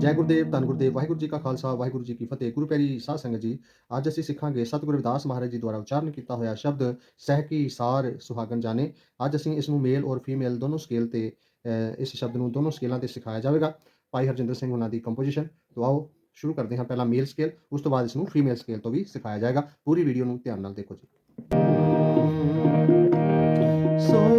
ਜੈ ਗੁਰਦੇਵ, ਧੰਨ ਗੁਰਦੇਵ, ਵਾਹਿਗੁਰੂ ਜੀ ਕਾ ਖਾਲਸਾ, ਵਾਹਿਗੁਰੂ ਜੀ ਕੀ ਫਤਿਹ। ਗੁਰੂ ਪਿਆਰੀ ਸਾਧ ਸੰਗਤ ਜੀ, ਅੱਜ ਅਸੀਂ ਸਿੱਖਾਂਗੇ ਸਤਿਗੁਰੂ ਰਵਿਦਾਸ ਮਹਾਰਾਜ ਜੀ ਦੁਆਰਾ ਉਚਾਰਨ ਕੀਤਾ ਹੋਇਆ ਸ਼ਬਦ ਸਹਿਕੀ ਸਾਰ ਸੁਹਾਗਨ ਜਾਣੇ। ਅੱਜ ਅਸੀਂ ਇਸ ਨੂੰ ਮੇਲ ਔਰ ਫੀਮੇਲ ਦੋਨੋਂ ਸਕੇਲ ਤੇ ਇਸ ਸ਼ਬਦ ਨੂੰ ਦੋਨੋਂ ਸਕੇਲਾਂ ਤੇ ਸਿਖਾਇਆ ਜਾਵੇਗਾ। ਭਾਈ ਹਰਜਿੰਦਰ ਸਿੰਘ ਉਹਨਾਂ ਦੀ ਕੰਪੋਜੀਸ਼ਨ ਤੋਂ ਆਓ ਸ਼ੁਰੂ ਕਰਦੇ ਹਾਂ ਪਹਿਲਾਂ ਮੇਲ ਸਕੇਲ, ਉਸ ਤੋਂ ਬਾਅਦ ਇਸ ਨੂੰ ਫੀਮੇਲ ਸਕੇਲ ਤੋਂ ਵੀ ਸਿਖਾਇਆ ਜਾਏਗਾ। ਪੂਰੀ ਵੀਡੀਓ ਨੂੰ ਧਿਆਨ ਨਾਲ ਦੇਖੋ ਜੀ। ਸੋ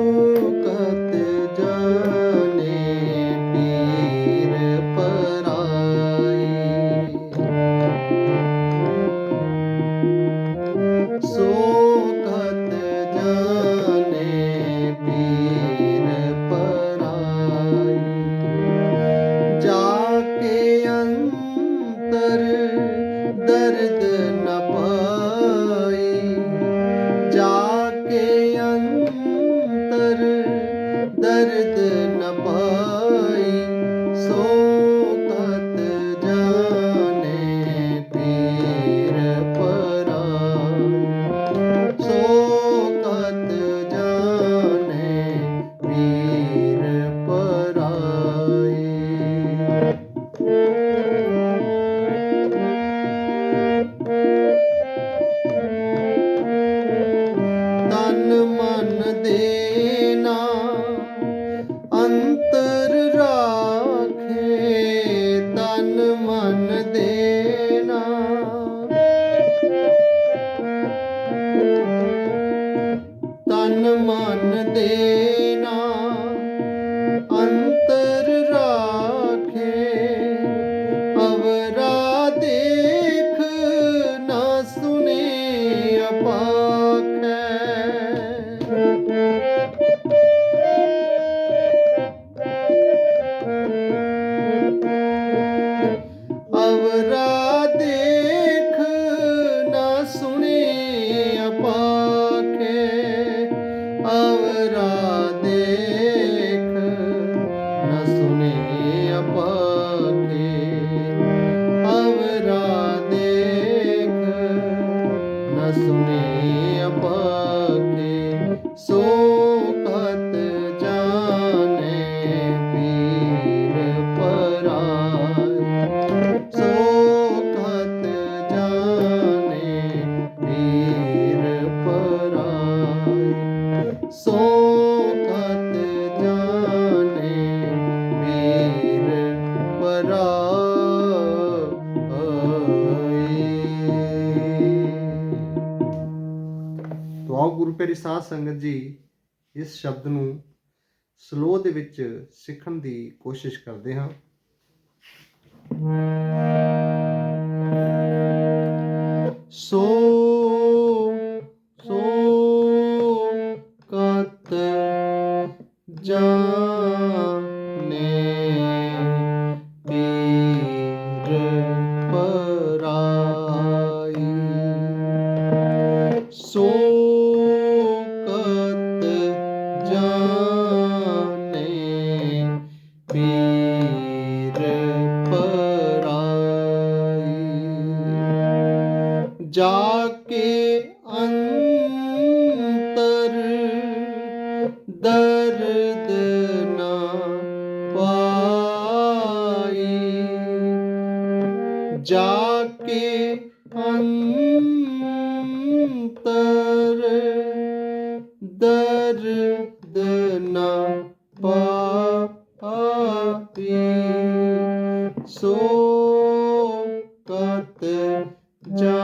ਆਓ ਗੁਰੂ ਪਿਆਰੀ ਸਾਧ ਸੰਗਤ ਜੀ, ਇਸ ਸ਼ਬਦ ਨੂੰ ਸਲੋ ਦੇ ਵਿੱਚ ਸਿੱਖਣ ਦੀ ਕੋਸ਼ਿਸ਼ ਕਰਦੇ ਹਾਂ। ਸੋ ਸੋ ਕਤ ਜਾਣੇ ਜਾ ਕੇ ਅੰਤਰ ਦਰਦ ਨਾ ਪਾਈ ਸੋ ਕਤ ਜਾਣੇ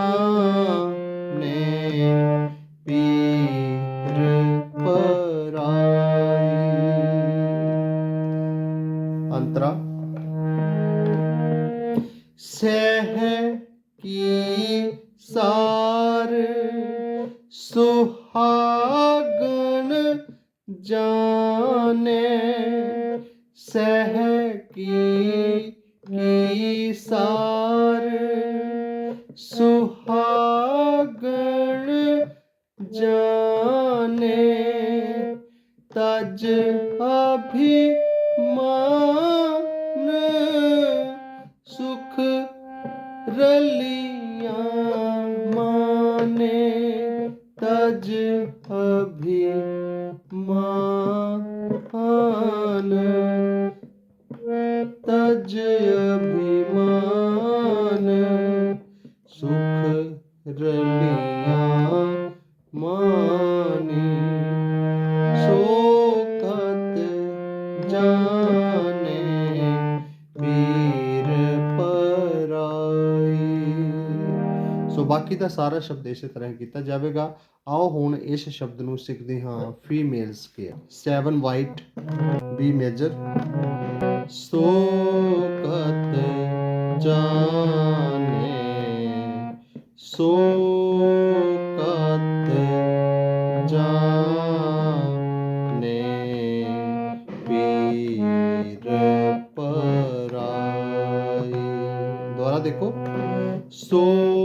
ਸਹਿ ਕੀ ਸਾਰ ਸੁਹਾਗਣ ਜਾਣੇ ਸਹਿ ਕੀ ਕੀ ਸਾਰ ਸੁਹਾਗਣ ਜਾਣੇ ਤਜ ਅਭਿਮਾਨ ਤਜ ਅਭਿਮਾਨ ਸੁਖ ਰਲੀਆਂ ਬਾਕੀ ਦਾ ਸਾਰਾ ਸ਼ਬਦ ਇਸੇ ਤਰ੍ਹਾਂ ਕੀਤਾ ਜਾਵੇਗਾ। ਆਓ ਹੁਣ ਇਸ ਸ਼ਬਦ ਨੂੰ ਸਿੱਖਦੇ ਹਾਂ। Female scale 7 white B major so ਕਤ ਜਾਣੇ। ਸੋ ਕਤ ਜਾਣੇ। ਪੀਰ ਪਰਾਈ। ਦੁਬਾਰਾ ਦੇਖੋ। ਸੋ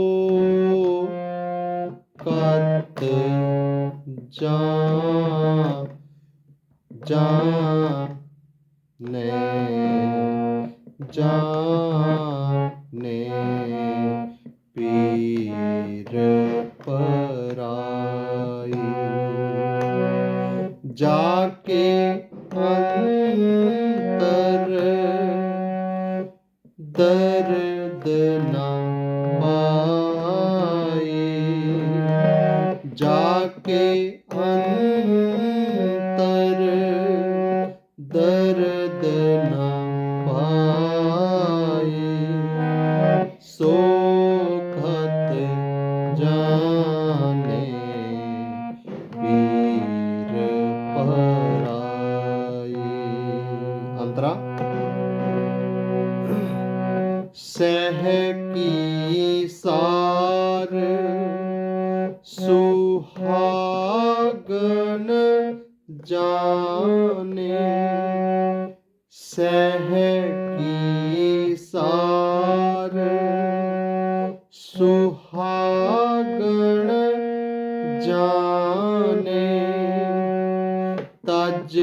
ਜਾ ਜਾ ਨੇ ਜਾ ਨੇ ਪੀਰ ਪਰਾਈ। ਜਾ ਕੇ ਅੰਤਰ ਦਰਦ ਨਾ ਸੁਹਾਗਨ ਜਾਣੇ ਸਹਿ ਕੀ ਸਾਰ। ਸੁਹਾਗਣ ਜਾਣੇ ਤਜ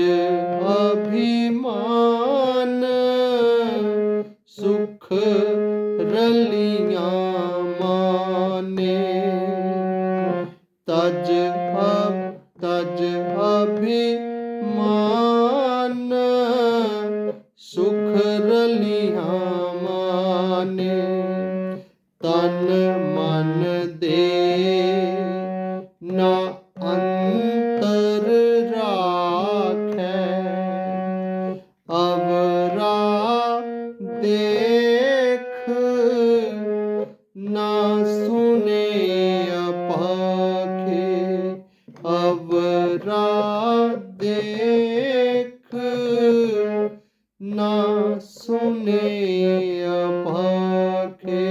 ਅਭਿਮਾਨ ਸੁਖ ਰਲੀਆਂ ਮਾਨੇ ਤਨ ਮਨ ਦੇ ਨਾ ਅੰਤਰ ਰਾਖੈ ਅਵਰਾ ਦੇ ਸੁਨੇ ਅਪਾਖੇ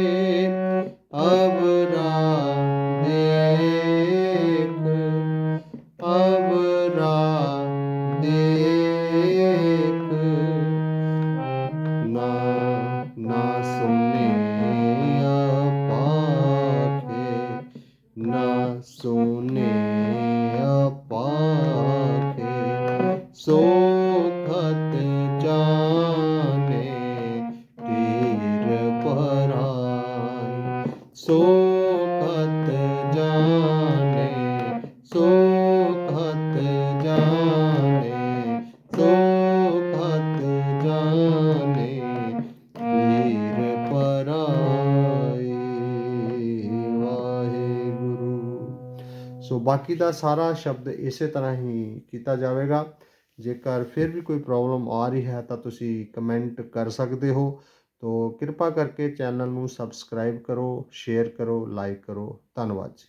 ਅਵਰਾ ਦੇਖ ਅਵਰਾ ਦੇਖ ਨਾ ਨਾ ਸੁਨੇ ਅਪਾਖੇ ਨਾ ਸੁਨੇ ਅਪਾਖੇ ਸੋ ਖਤ ਖਤ ਜਾਣੇ ਸੋ ਖਤ ਜਾਣੇ ਸੋ ਖਤ ਜਾਣੇ ਪੀਰ ਪਰਾਈ ਵਾਹਿਗੁਰੂ। ਸੋ ਬਾਕੀ ਦਾ ਸਾਰਾ ਸ਼ਬਦ ਇਸੇ ਤਰ੍ਹਾਂ ਹੀ ਕੀਤਾ ਜਾਵੇਗਾ। ਜੇਕਰ ਫਿਰ ਵੀ ਕੋਈ ਪ੍ਰੋਬਲਮ ਆ ਰਹੀ ਹੈ ਤਾਂ ਤੁਸੀਂ ਕਮੈਂਟ ਕਰ ਸਕਦੇ ਹੋ। ਤੋ ਕਿਰਪਾ ਕਰਕੇ ਚੈਨਲ ਨੂੰ ਸਬਸਕ੍ਰਾਈਬ ਕਰੋ ਸ਼ੇਅਰ ਕਰੋ ਲਾਈਕ ਕਰੋ। ਧੰਨਵਾਦ ਜੀ।